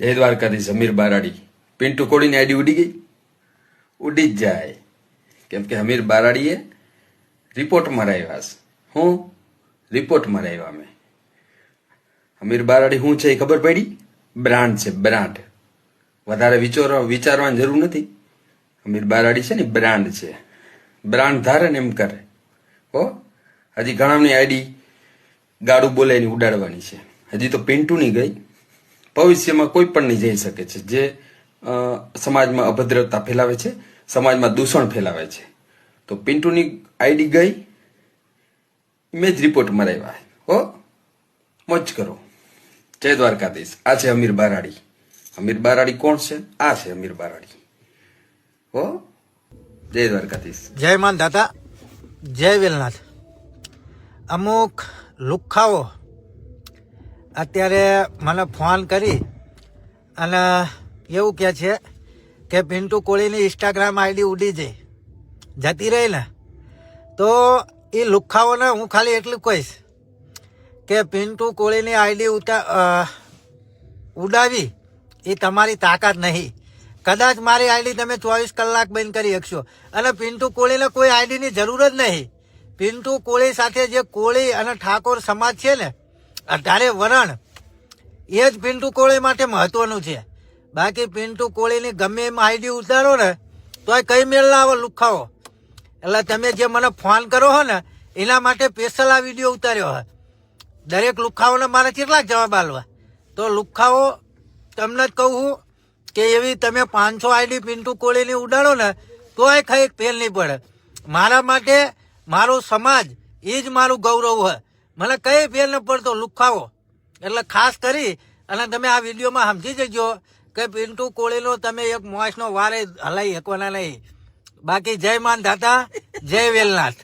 જય દ્વારકાથી અમીર બારાડી. પિન્ટુ કોળીની આઈડી ઉડી ગઈ. ઉડી જ જાય. કેમ કે હમીર બારાડીએ રિપોર્ટ મરાવ્યા છે. હું? રિપોર્ટ મરાવ્યા અમે અમીર બારાડી શું છે એ ખબર પડી? બ્રાન્ડ છે, બ્રાન્ડ. વધારે વિચાર, વિચારવાની જરૂર નથી. અમીર બારાડી છે ને, બ્રાન્ડ છે. બ્રાન્ડ ધારે ને એમ કરે. હો? હજી ઘણાની આઈડી ગાડું બોલાવીને ઉડાડવાની છે. હજી તો પિન્ટુ નહીં ગઈ. ભવિષ્યમાં કોઈ પણ નહીં જઈ શકે છે. જે સમાજમાં અભદ્રતા ફેલાવે છે, સમાજમાં દૂષણ ફેલાવે છે. તો પિન્ટુની આઈડી ગઈ મેં જ રિપોર્ટ મરાવ્યા હો, મોજ કરો. જય દ્વારકાધીશ. આ છે અમીર બારાડી. અમીર બારાડી કોણ છે? આ છે અમીર બારાડી. હો, જય દ્વારકાધીશ. જય માન દાતા જય વેલનાથ. અમુક લુખ્ખાઓ અત્યારે મને ફોન કરી અને એવું કહે છે કે પિન્ટુ કોળીની ઇન્સ્ટાગ્રામ આઈડી ઉડી જઈ જતી રહી ને, તો એ લુખ્ખાઓને હું ખાલી એટલું કહીશ કે પિન્ટુ કોળીની આઈડી ઉતા ઉડાવી એ તમારી તાકાત નહીં. કદાચ મારી આઈડી તમે ચોવીસ કલાક બંધ કરી શકશો. અને પિન્ટુ કોળીને કોઈ આઈડીની જરૂર જ નહીં. પિન્ટુ કોળી સાથે જે કોળી અને ઠાકોર સમાજ છે ને અઢારે વરણ. એ જ પિન્ટુ કોળી માટે મહત્વનું છે. બાકી પિન્ટુ કોળીની ગમે એમ આઈડી ઉતારો ને, તોય કઈ મેળ લાવો લુખાવો. એટલે તમે જે મને ફોન કરો હો ને, એના માટે સ્પેશિયલ આ વીડિયો ઉતાર્યો હોય દરેક લુખાઓને મારે કેટલા જવાબ આલવા. તો લુખાઓ, તમને જ કહું છું કે એવી તમે પાંચસો આઈડી પિન્ટુ કોળીની ઉડાડો ને, તોય ખાઈ ફેલ નહીં પડે. મારા માટે મારો સમાજ, એ જ મારું ગૌરવ છે મને કઈ ફેર ન પડતો લુખાવો એટલે ખાસ કરી, અને તમે આ વિડીયોમાં સમજી જજો કે પિન્ટુ કોળીનો તમે એક મોસનો વારે હલાઈ શકવાના નહીં. બાકી જય માન દાતા જય વેલનાથ.